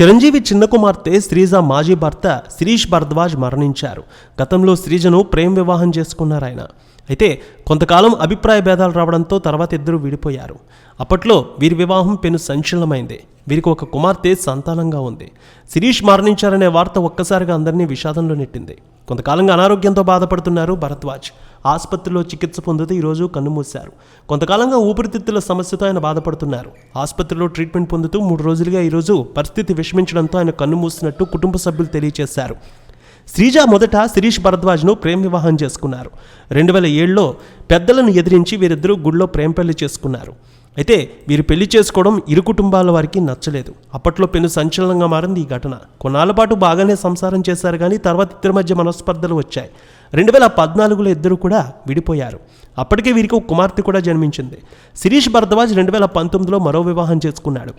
చిరంజీవి చిన్న కుమార్తె శ్రీజ మాజీ భర్త శిరీష్ భరద్వాజ్ మరణించారు. గతంలో శ్రీజను ప్రేమ వివాహం చేసుకున్నారు ఆయన. అయితే కొంతకాలం అభిప్రాయ భేదాలు రావడంతో తర్వాత ఇద్దరు విడిపోయారు. అప్పట్లో వీరి వివాహం పెను సంచలనమైంది. వీరికి ఒక కుమార్తె సంతానంగా ఉంది. శిరీష్ మరణించారనే వార్త ఒక్కసారిగా అందరినీ విషాదంలో నెట్టింది. కొంతకాలంగా అనారోగ్యంతో బాధపడుతున్నారు భరద్వాజ్. ఆసుపత్రిలో చికిత్స పొందుతూ ఈరోజు కన్నుమూశారు. కొంతకాలంగా ఊపిరితిత్తుల సమస్యతో ఆయన బాధపడుతున్నారు. ఆసుపత్రిలో ట్రీట్మెంట్ పొందుతూ మూడు రోజులుగా ఈరోజు పరిస్థితి విషమించడంతో ఆయన కన్నుమూసినట్టు కుటుంబ సభ్యులు తెలియజేశారు శ్రీజ మొదట శిరీష్ భరద్వాజ్ను ప్రేమ వివాహం చేసుకున్నారు. రెండు వేల ఏడులో పెద్దలను ఎదిరించి వీరిద్దరూ గుడిలో ప్రేమ పెళ్ళి చేసుకున్నారు. అయితే వీరు పెళ్ళి చేసుకోవడం ఇరు కుటుంబాల వారికి నచ్చలేదు. అప్పట్లో పెను సంచలనంగా మారింది ఈ ఘటన. కొన్నాళ్ళ పాటు బాగానే సంసారం చేశారు కానీ తర్వాత ఇద్దరి మధ్య మనస్పర్ధలు వచ్చాయి. రెండు వేల పద్నాలుగులో ఇద్దరు కూడా విడిపోయారు. అప్పటికే వీరికి ఒక కుమార్తె కూడా జన్మించింది. శిరీష్ భరద్వాజ్ రెండు వేల పంతొమ్మిదిలో మరో వివాహం చేసుకున్నాడు.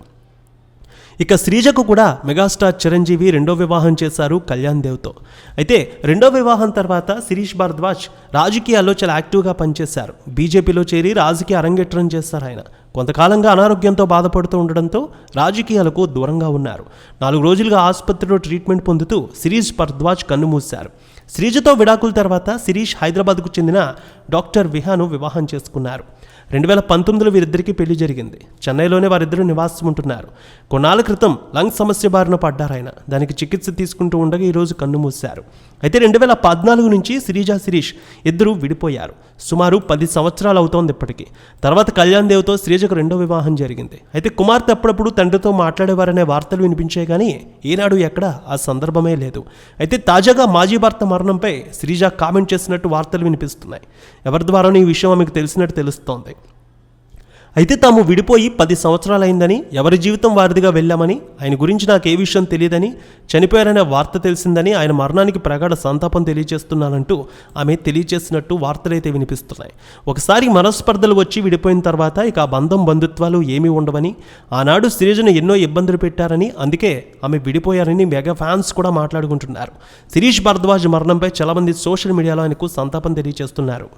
ఇక శ్రీజకు కూడా మెగాస్టార్ చిరంజీవి రెండో వివాహం చేశారు కళ్యాణ్ దేవ్తో. అయితే రెండో వివాహం తర్వాత శిరీష్ భారద్వాజ్ రాజకీయాల్లో చాలా యాక్టివ్గా పనిచేశారు. బీజేపీలో చేరి రాజకీయ అరంగేట్రం చేస్తారు ఆయన. కొంతకాలంగా అనారోగ్యంతో బాధపడుతూ ఉండడంతో రాజకీయాలకు దూరంగా ఉన్నారు. నాలుగు రోజులుగా ఆసుపత్రిలో ట్రీట్మెంట్ పొందుతూ సిరీష్ భరద్వాజ్ కన్నుమూశారు శ్రీజతో విడాకుల తర్వాత శిరీష్ హైదరాబాద్కు చెందిన డాక్టర్ విహాను వివాహం చేసుకున్నారు. రెండు వేల పంతొమ్మిదిలో వీరిద్దరికీ పెళ్ళి జరిగింది. చెన్నైలోనే వారిద్దరూ నివాసం ఉంటున్నారు. కొన్నాళ్ళ క్రితం లంగ్ సమస్య బారిన పడ్డారాయన దానికి చికిత్స తీసుకుంటూ ఉండగా ఈరోజు కన్ను మూశారు. అయితే రెండు వేల పద్నాలుగు నుంచి సిరీజా శిరీష్ ఇద్దరు విడిపోయారు. సుమారు పది సంవత్సరాలు అవుతోంది ఇప్పటికీ. తర్వాత కళ్యాణ్ దేవ్తో శ్రీజకు రెండో వివాహం జరిగింది. అయితే కుమార్తె అప్పుడప్పుడు తండ్రితో మాట్లాడేవారనే వార్తలు వినిపించాయి కానీ ఈనాడు ఎక్కడ ఆ సందర్భమే లేదు. అయితే తాజాగా మాజీ భర్త మరణంపై శ్రీజ కామెంట్ చేసినట్టు వార్తలు వినిపిస్తున్నాయి. ఎవరి ద్వారానూ ఈ విషయం ఆమెకు తెలిసినట్టు తెలుస్తోంది. అయితే తాము విడిపోయి పది సంవత్సరాలైందని ఎవరి జీవితం వారిదిగా వెళ్ళామని ఆయన గురించి నాకు ఏ విషయం తెలియదని చనిపోయారనే వార్త తెలిసిందని ఆయన మరణానికి ప్రగాఢ సంతాపం తెలియజేస్తున్నానంటూ ఆమె తెలియజేసినట్టు వార్తలైతే వినిపిస్తున్నాయి. ఒకసారి మనస్పర్ధలు వచ్చి విడిపోయిన తర్వాత ఇక ఆ బంధం బంధుత్వాలు ఏమీ ఉండవని ఆనాడు శ్రీజను ఎన్నో ఇబ్బందులు పెట్టారని అందుకే ఆమె విడిపోయారని మెగా ఫ్యాన్స్ కూడా మాట్లాడుకుంటున్నారు. శిరీష్ భరద్వాజ్ మరణంపై చాలామంది సోషల్ మీడియాలో ఆయనకు సంతాపం తెలియజేస్తున్నారు.